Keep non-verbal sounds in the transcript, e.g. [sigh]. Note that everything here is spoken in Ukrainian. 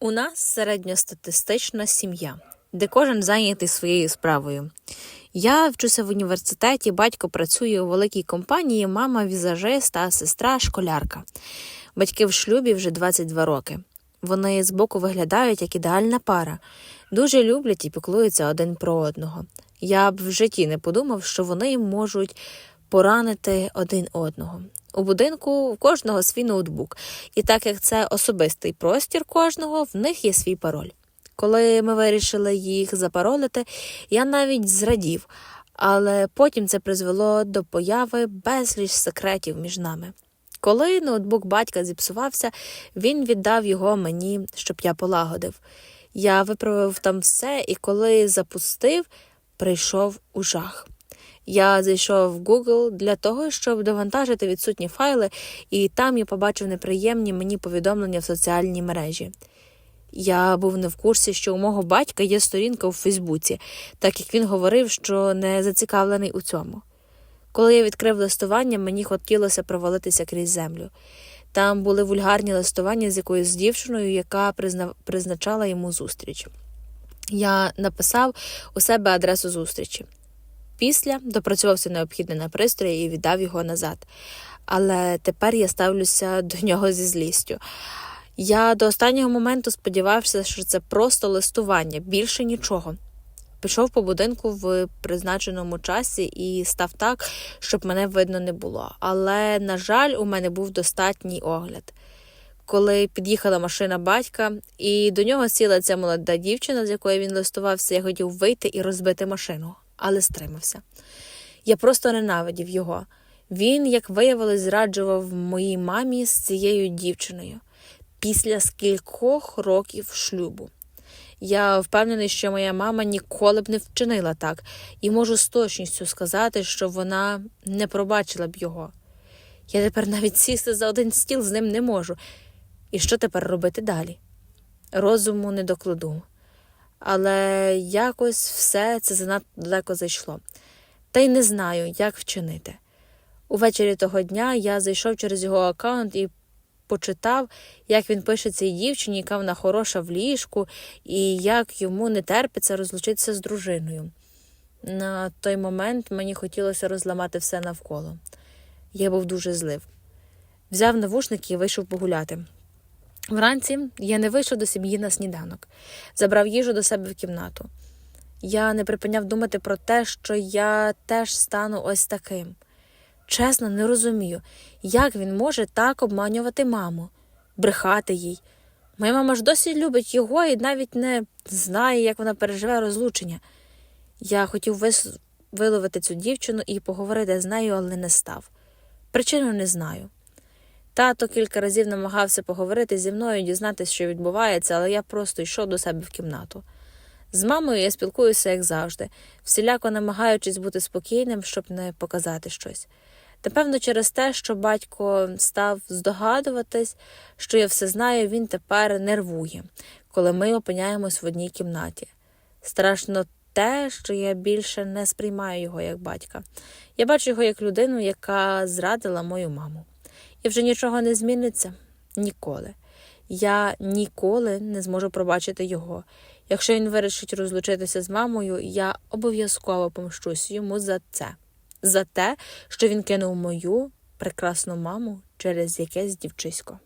У нас середньостатистична сім'я, де кожен зайнятий своєю справою. Я вчуся в університеті, батько працює у великій компанії, мама візажист, а сестра школярка. Батьки в шлюбі вже 22 роки. Вони збоку виглядають як ідеальна пара, дуже люблять і піклуються один про одного. Я б в житті не подумав, що вони можуть поранити один одного. У будинку в кожного свій ноутбук, і так як це особистий простір кожного, в них є свій пароль. Коли ми вирішили їх запаролити, я навіть зрадів, але потім це призвело до появи безліч секретів між нами. Коли ноутбук батька зіпсувався, він віддав його мені, щоб я полагодив. Я виправив там все, і коли запустив, прийшов у жах. Я зайшов в Google для того, щоб довантажити відсутні файли, і там я побачив неприємні мені повідомлення в соціальній мережі. Я був не в курсі, що у мого батька є сторінка у Фейсбуці, так як він говорив, що не зацікавлений у цьому. Коли я відкрив листування, мені хотілося провалитися крізь землю. Там були вульгарні листування з якоюсь дівчиною, яка призна... призначала йому зустріч. Я написав у себе адресу зустрічі. Після допрацювався необхідне на пристрої і віддав його назад. Але тепер я ставлюся до [laughs] нього зі злістю. Я до останнього моменту сподівався, що це просто листування, більше нічого. Пішов по будинку в призначеному часі і став так, щоб мене видно не було. Але, на жаль, у мене був достатній огляд. Коли під'їхала машина батька, і до нього сіла ця молода дівчина, з якою він листувався, я хотів вийти і розбити машину, але стримався. Я просто ненавидів його. Він, як виявилось, зраджував моїй мамі з цією дівчиною після скількох років шлюбу. Я впевнений, що моя мама ніколи б не вчинила так, і можу з точністю сказати, що вона не пробачила б його. Я тепер навіть сісти за один стіл з ним не можу. І що тепер робити далі? Розуму не докладу. Але якось все це занадто далеко зайшло. Та й не знаю, як вчинити. Увечері того дня я зайшов через його аккаунт і почитав, як він пише цій дівчині, яка вона хороша в ліжку, і як йому не терпиться розлучитися з дружиною. На той момент мені хотілося розламати все навколо. Я був дуже злив. Взяв навушники і вийшов погуляти. Вранці я не вийшов до сім'ї на сніданок, забрав їжу до себе в кімнату. Я не припиняв думати про те, що я теж стану ось таким. Чесно, не розумію, як він може так обманювати маму, брехати їй. Моя мама ж досі любить його і навіть не знає, як вона переживе розлучення. Я хотів вис... виловити цю дівчину і поговорити з нею, але не став. Причину не знаю. Тато кілька разів намагався поговорити зі мною, дізнатися, що відбувається, але я просто йшов до себе в кімнату. З мамою я спілкуюся, як завжди, всіляко намагаючись бути спокійним, щоб не показати щось. Напевно, через те, що батько став здогадуватись, що я все знаю, він тепер нервує, коли ми опиняємось в одній кімнаті. Страшно те, що я більше не сприймаю його як батька. Я бачу його як людину, яка зрадила мою маму. І вже нічого не зміниться ніколи. Я ніколи не зможу пробачити його. Якщо він вирішить розлучитися з мамою, я обов'язково помщусь йому за це, за те, що він кинув мою прекрасну маму через якесь дівчисько.